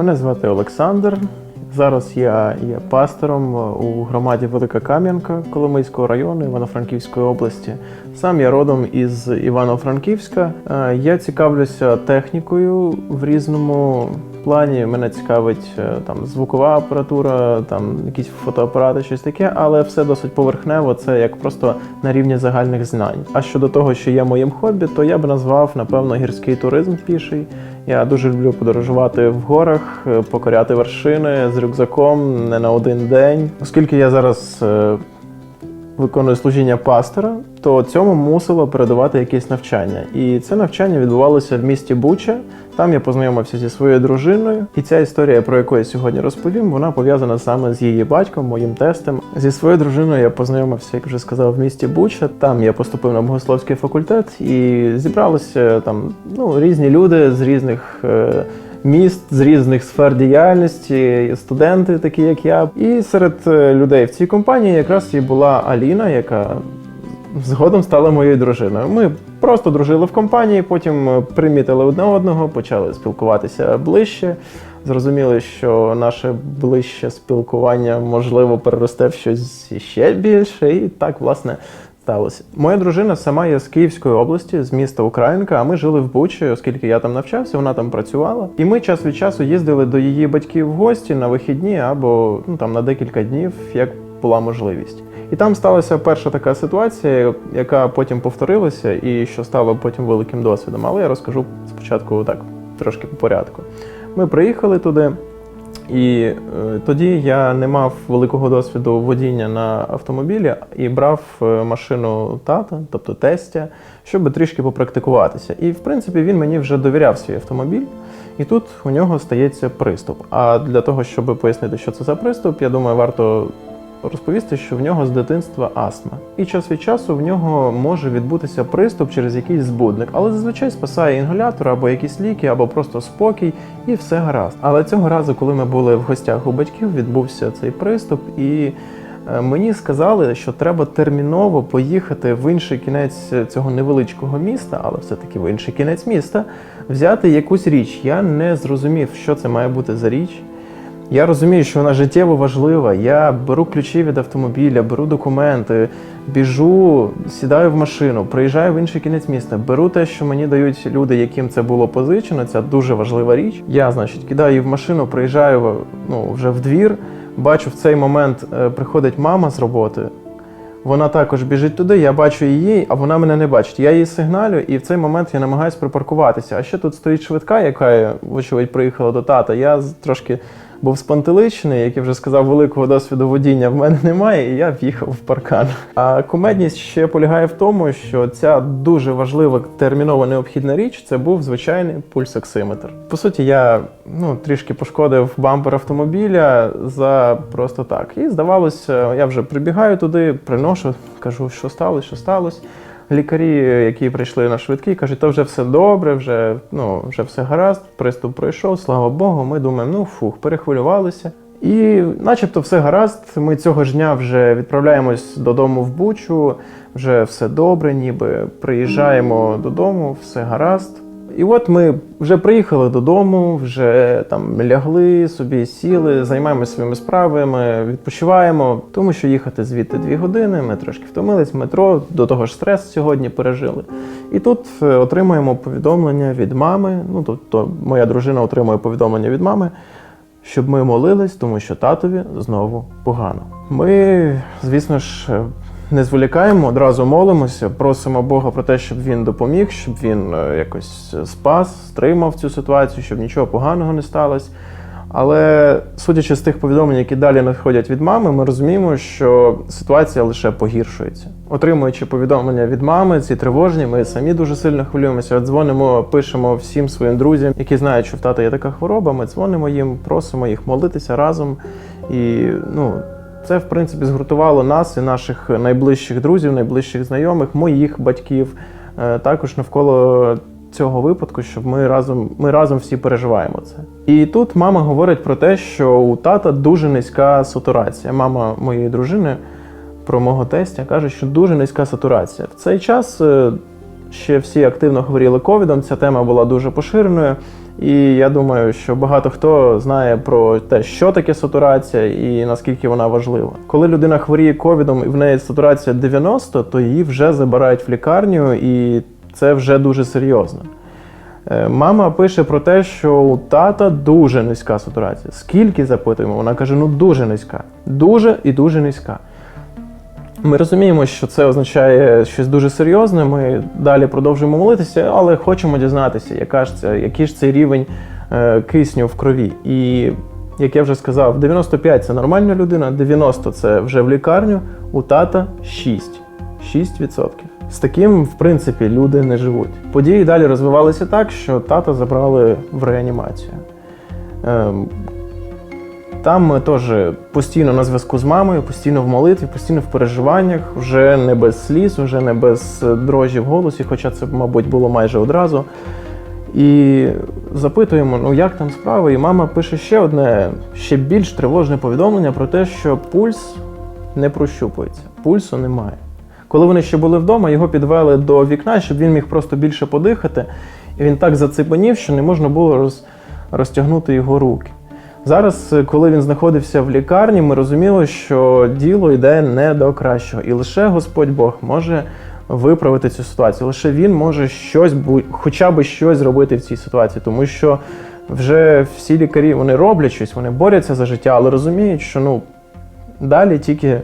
Мене звати Олександр. Зараз я є пастором у громаді Велика Кам'янка Коломийського району Івано-Франківської області. Сам я родом із Івано-Франківська. Е, Я цікавлюся технікою в різному плані. Мене цікавить е, там звукова апаратура, там якісь фотоапарати, щось таке, але все досить поверхнево. Це як просто на рівні загальних знань. А щодо того, що є моїм хобі, то я б назвав напевно гірський туризм піший. Я дуже люблю подорожувати в горах, е, покоряти вершини з рюкзаком не на один день. Оскільки я зараз виконую служіння пастора, то цьому мусило передавати якесь навчання. І це навчання відбувалося в місті Буча. Там я познайомився зі своєю дружиною. І ця історія, про яку я сьогодні розповім, вона пов'язана саме з її батьком, моїм тестем. Зі своєю дружиною я познайомився, як вже сказав, в місті Буча. Там я поступив на богословський факультет і зібралися там ну, різні люди з різних. е, Міст з різних сфер діяльності, студенти, такі як я. І серед е, людей в цій компанії якраз і була Аліна, яка згодом стала моєю дружиною. Ми просто дружили в компанії, потім е, примітили одне одного, почали спілкуватися ближче. Зрозуміли, що наше ближче спілкування можливо переросте в щось ще більше, і так власне сталося. Моя дружина сама є з Київської області, з міста Українка. А ми жили в Бучі, оскільки я там навчався, вона там працювала. І ми час від часу їздили до її батьків в гості на вихідні або ну там на декілька днів, як була можливість. І там сталася перша така ситуація, яка потім повторилася, і що стало потім великим досвідом. Але я розкажу спочатку так, трошки по порядку. Ми приїхали туди, і е, тоді я не мав великого досвіду водіння на автомобілі і брав е, машину тата, тобто тестя, щоб трішки попрактикуватися. І в принципі він мені вже довіряв свій автомобіль. І тут у нього стається приступ. А для того, щоб пояснити, що це за приступ, я думаю, варто розповісти, що в нього з дитинства астма. І час від часу в нього може відбутися приступ через якийсь збудник, але зазвичай спасає інгалятор або якісь ліки, або просто спокій, і все гаразд. Але цього разу, коли ми були в гостях у батьків, відбувся цей приступ, і е, мені сказали, що треба терміново поїхати в інший кінець цього невеличкого міста, але все-таки в інший кінець міста, взяти якусь річ. Я не зрозумів, що це має бути за річ. Я розумію, що вона життєво важлива. Я беру ключі від автомобіля, беру документи, біжу, сідаю в машину, приїжджаю в інший кінець міста, беру те, що мені дають люди, яким це було позичено. Це дуже важлива річ. Я, значить, кидаю її в машину, приїжджаю ну, вже в двір. Бачу, в цей момент е, приходить мама з роботи. Вона також біжить туди, я бачу її, а вона мене не бачить. Я її сигналю, і в цей момент я намагаюся припаркуватися. А ще тут стоїть швидка, яка, вочевидь, приїхала до тата. Я трошки був спантеличений, як я вже сказав, великого досвіду водіння в мене немає, і я в'їхав в паркан. А кумедність ще полягає в тому, що ця дуже важлива термінова необхідна річ це був звичайний пульсоксиметр. По суті, я ну трішки пошкодив бампер автомобіля за просто так. І здавалося, я вже прибігаю туди, приношу, кажу, що сталося, що сталося. Лікарі, які прийшли на швидкі, кажуть, то вже все добре, вже, ну, вже все гаразд, приступ пройшов, слава Богу. Ми думаємо, ну фух, перехвилювалися. І начебто все гаразд. Ми цього ж дня вже відправляємось додому в Бучу, вже все добре, ніби приїжджаємо додому, все гаразд. І от ми вже приїхали додому, вже там лягли собі, сіли, займаємося своїми справами, відпочиваємо, тому що їхати звідти дві години. Ми трошки втомились метро, до того ж стрес сьогодні пережили. І тут е, отримуємо повідомлення від мами. Ну тобто, моя дружина отримує повідомлення від мами, щоб ми молились, тому що татові знову погано. Ми, звісно ж, не зволікаємо, одразу молимося, просимо Бога про те, щоб він допоміг, щоб він е, якось спас, стримав цю ситуацію, щоб нічого поганого не сталося. Але судячи з тих повідомлень, які далі надходять від мами, ми розуміємо, що ситуація лише погіршується. Отримуючи повідомлення від мами, ці тривожні, ми самі дуже сильно хвилюємося. Дзвонимо, пишемо всім своїм друзям, які знають, що в тата є така хвороба. Ми дзвонимо їм, просимо їх молитися разом. І ну, це, в принципі, згуртувало нас і наших найближчих друзів, найближчих знайомих, моїх батьків, е, також навколо цього випадку, щоб ми разом, ми разом всі переживаємо це. І тут мама говорить про те, що у тата дуже низька сатурація. Мама моєї дружини про мого тестя каже, що дуже низька сатурація. В цей час е, ще всі активно хворіли ковідом. Ця тема була дуже поширеною. І я думаю, що багато хто знає про те, що таке сатурація і наскільки вона важлива. Коли людина хворіє ковідом і в неї сатурація 90, то її вже забирають в лікарню, і це вже дуже серйозно. Е, Мама пише про те, що у тата дуже низька сатурація. Скільки запитуємо? Вона каже: ну дуже низька. Дуже і дуже низька. Ми розуміємо, що це означає щось дуже серйозне. Ми далі продовжуємо молитися, але хочемо дізнатися, яка ж це, який ж цей рівень е, кисню в крові. І як я вже сказав, 95 це нормальна людина, 90 це вже в лікарню, у тата 6. 6%. З таким, в принципі, люди не живуть. Події далі розвивалися так, що тата забрали в реанімацію. Там ми теж постійно на зв'язку з мамою, постійно в молитві, постійно в переживаннях, вже не без сліз, вже не без е, дрожі в голосі, хоча це, мабуть, було майже одразу. І запитуємо, ну як там справи? І мама пише ще одне, ще більш тривожне повідомлення про те, що пульс не прощупується, пульсу немає. Коли вони ще були вдома, його підвели до вікна, щоб він міг просто більше подихати. І він так зацепанів, що не можна було роз, розтягнути його руки. Зараз, е, коли він знаходився в лікарні, ми розуміли, що діло йде не до кращого, і лише Господь Бог може виправити цю ситуацію. Лише він може щось, хоча б щось зробити в цій ситуації, тому що вже всі лікарі вони роблять щось, вони борються за життя, але розуміють, що ну далі тільки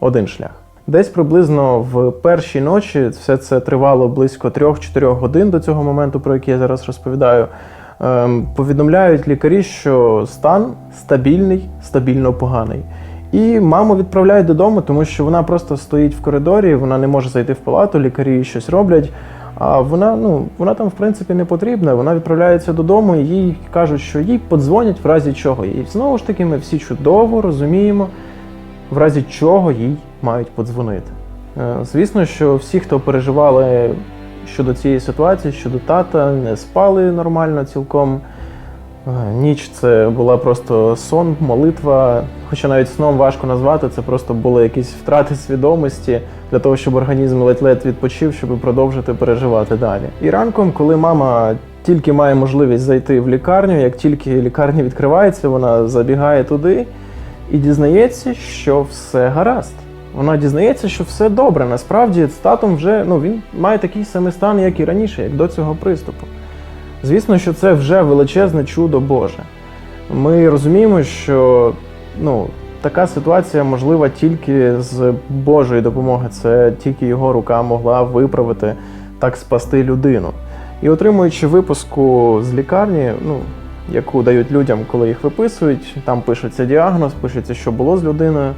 один шлях. Десь приблизно в першій ночі все це тривало близько 3-4 годин до цього моменту, про який я зараз розповідаю. Ем, повідомляють лікарі, що стан стабільний, стабільно поганий. І маму відправляють додому, тому що вона просто стоїть в коридорі, вона не може зайти в палату, лікарі щось роблять. А вона, ну, вона там, в принципі, не потрібна. Вона відправляється додому, і їй кажуть, що їй подзвонять в разі чого. І знову ж таки, ми всі чудово розуміємо, в разі чого їй мають подзвонити. Е, Звісно, що всі, хто переживали щодо цієї ситуації, щодо тата, не спали нормально цілком. Е, Ніч це була просто сон, молитва. Хоча навіть сном важко назвати, це просто були якісь втрати свідомості для того, щоб організм ледь-ледь відпочив, щоб продовжити переживати далі. І ранком, коли мама тільки має можливість зайти в лікарню, як тільки лікарня відкривається, вона забігає туди і дізнається, що все гаразд. Вона дізнається, що все добре. Насправді з татом вже ну він має такий самий стан, як і раніше, як до цього приступу. Звісно, що це вже величезне чудо Боже. Ми розуміємо, що ну, така ситуація можлива тільки з Божої допомоги. Це тільки його рука могла виправити, так спасти людину. І отримуючи випуску з лікарні, ну, яку дають людям, коли їх виписують, там пишеться діагноз, пишеться, що було з людиною.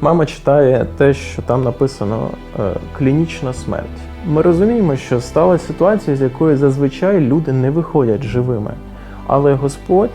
Мама читає те, що там написано е, клінічна смерть. Ми розуміємо, що сталася ситуація, з якої зазвичай люди не виходять живими. Але Господь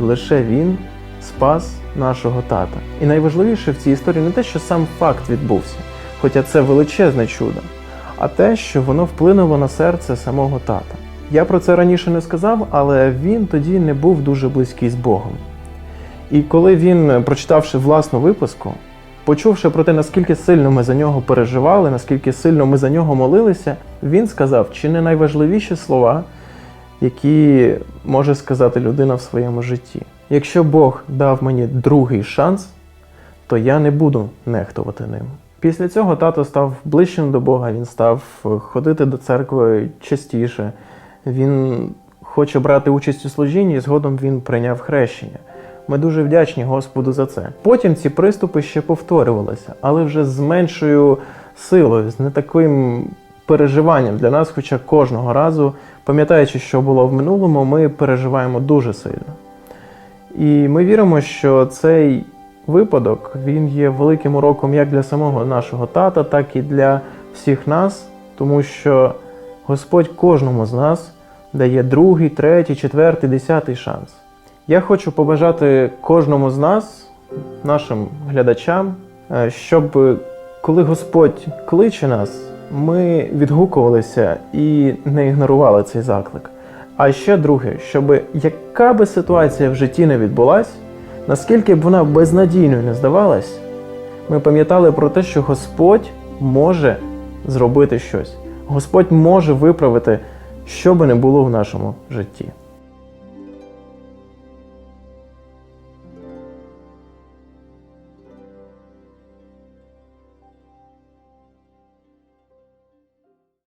лише Він спас нашого тата. І найважливіше в цій історії не те, що сам факт відбувся, хоча це величезне чудо, а те, що воно вплинуло на серце самого тата. Я про це раніше не сказав, але він тоді не був дуже близький з Богом. І коли він, прочитавши власну випуску, почувши про те, наскільки сильно ми за нього переживали, наскільки сильно ми за нього молилися, він сказав, чи не найважливіші слова, які може сказати людина в своєму житті. Якщо Бог дав мені другий шанс, то я не буду нехтувати ним. Після цього тато став ближчим до Бога, він став ходити до церкви частіше. Він хоче брати участь у служінні, і згодом він прийняв хрещення. Ми дуже вдячні Господу за це. Потім ці приступи ще повторювалися, але вже з меншою силою, з не таким переживанням для нас, хоча кожного разу, пам'ятаючи, що було в минулому, ми переживаємо дуже сильно. І ми віримо, що цей випадок він є великим уроком як для самого нашого тата, так і для всіх нас, тому що Господь кожному з нас дає другий, третій, четвертий, десятий шанс. Я хочу побажати кожному з нас, нашим глядачам, е, щоб е, коли Господь кличе нас, ми відгукувалися і не ігнорували цей заклик. А ще друге, щоб яка би ситуація в житті не відбулась, наскільки б вона безнадійною не здавалась, ми пам'ятали про те, що Господь може зробити щось. Господь може виправити що би не було в нашому житті.